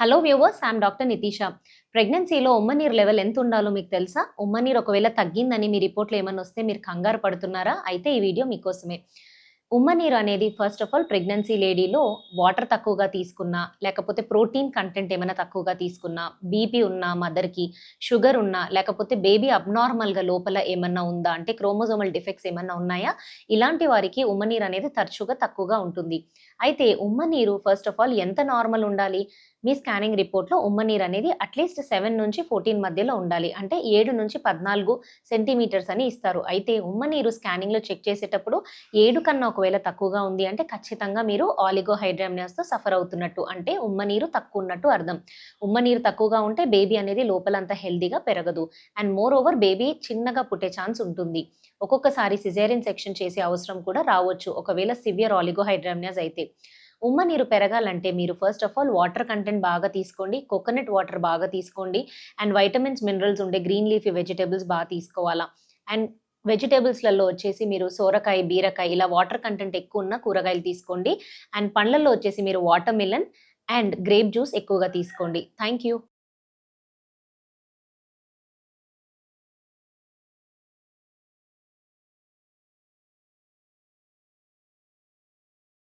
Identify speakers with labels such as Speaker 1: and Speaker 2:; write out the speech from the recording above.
Speaker 1: Hello viewers I'm doctor Nitisha ప్రెగ్నెన్సీలో ఉమ్మనీరు level ఎంత ఉండాలో మీకు తెలుసా? ఉమ్మనీరు ఒకవేళ తగ్గిందని మీ రిపోర్ట్లో ఏమైనా వస్తే మీరు కంగారు పడుతున్నారా? అయితే ఈ వీడియో మీకోసమే. ఉమ్మనీరు అనేది ఫస్ట్ ఆఫ్ ఆల్ ప్రెగ్నెన్సీ లేడీలో వాటర్ తక్కువగా తీసుకున్నా లేకపోతే ప్రోటీన్ కంటెంట్ ఏమైనా తక్కువగా తీసుకున్నా బీపీ ఉన్నా మదర్కి షుగర్ ఉన్నా లేకపోతే బేబీ అబ్నార్మల్గా లోపల ఏమన్నా ఉందా అంటే క్రోమోజోమల్ డిఫెక్ట్స్ ఏమన్నా ఉన్నాయా? ఇలాంటి వారికి ఉమ్మనీరు అనేది తరచుగా తక్కువగా ఉంటుంది. అయితే ఉమ్మనీరు ఫస్ట్ ఆఫ్ ఆల్ ఎంత నార్మల్ ఉండాలి? మీ స్కానింగ్ రిపోర్ట్లో ఉమ్మనీరు అనేది అట్లీస్ట్ సెవెన్ నుంచి ఫోర్టీన్ మధ్యలో ఉండాలి. అంటే ఏడు నుంచి పద్నాలుగు సెంటీమీటర్స్ అని ఇస్తారు. అయితే ఉమ్మనీరు స్కానింగ్లో చెక్ చేసేటప్పుడు ఏడు కన్నా ఒక ఒకవేళ తక్కువగా ఉంది అంటే ఖచ్చితంగా మీరు ఆలిగోహైడ్రామియాస్తో సఫర్ అవుతున్నట్టు అంటే ఉమ్మ నీరు తక్కువ ఉన్నట్టు అర్థం. ఉమ్మ నీరు తక్కువగా ఉంటే బేబీ అనేది లోపలంత హెల్దీగా పెరగదు. అండ్ మోర్ ఓవర్ బేబీ చిన్నగా పుట్టే ఛాన్స్ ఉంటుంది. ఒక్కొక్కసారి సిజేరియన్ సెక్షన్ చేసే అవసరం కూడా రావచ్చు. ఒకవేళ సివియర్ ఆలిగోహైడ్రామియాస్ అయితే. ఉమ్మ నీరు పెరగాలంటే మీరు first of all water content బాగా తీసుకోండి. కోకోనట్ వాటర్ బాగా తీసుకోండి. అండ్ వైటమిన్స్ మినరల్స్ ఉండే గ్రీన్ లీఫీ వెజిటేబుల్స్ బాగా తీసుకోవాలా. అండ్ వెజిటేబుల్స్లలో వచ్చేసి మీరు సోరకాయ బీరకాయ ఇలా వాటర్ కంటెంట్ ఎక్కువ ఉన్న కూరగాయలు తీసుకోండి. అండ్ పండ్లలో వచ్చేసి మీరు watermelon and grape juice ఎక్కువగా తీసుకోండి. Thank you